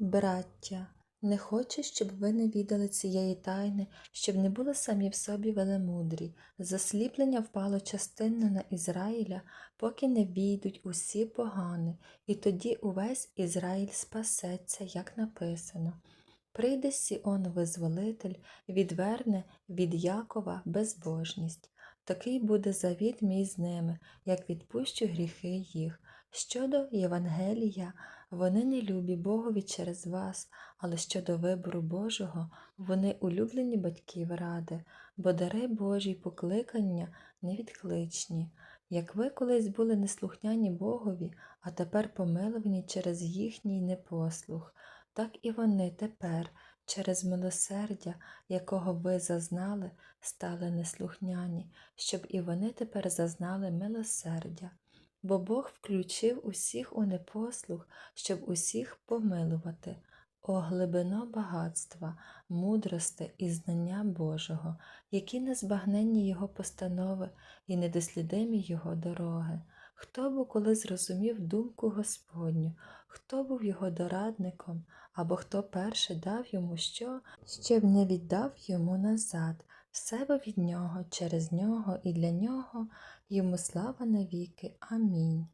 Браття, не хочу, щоб ви не відали цієї тайни, щоб не були самі в собі велемудрі. Засліплення впало частинно на Ізраїля, поки не війдуть усі погани, і тоді увесь Ізраїль спасеться, як написано. Прийде Сіон визволитель, відверне від Якова безбожність. Такий буде завіт мій з ними, як відпущу гріхи їх. Щодо Євангелія, вони не любі Богові через вас, але щодо вибору Божого, вони улюблені батьків ради, бо дари Божі й покликання невідкличні. Як ви колись були неслухняні Богові, а тепер помилувані через їхній непослух, так і вони тепер, через милосердя, якого ви зазнали, стали неслухняні, щоб і вони тепер зазнали милосердя. Бо Бог включив усіх у непослух, щоб усіх помилувати. О глибино багатства, мудрости і знання Божого, які незбагненні Його постанови і недослідимі Його дороги. Хто б коли зрозумів думку Господню, хто був його дорадником, або хто перше дав йому що, ще б не віддав йому назад, все бо від нього, через нього і для нього, йому слава навіки. Амінь.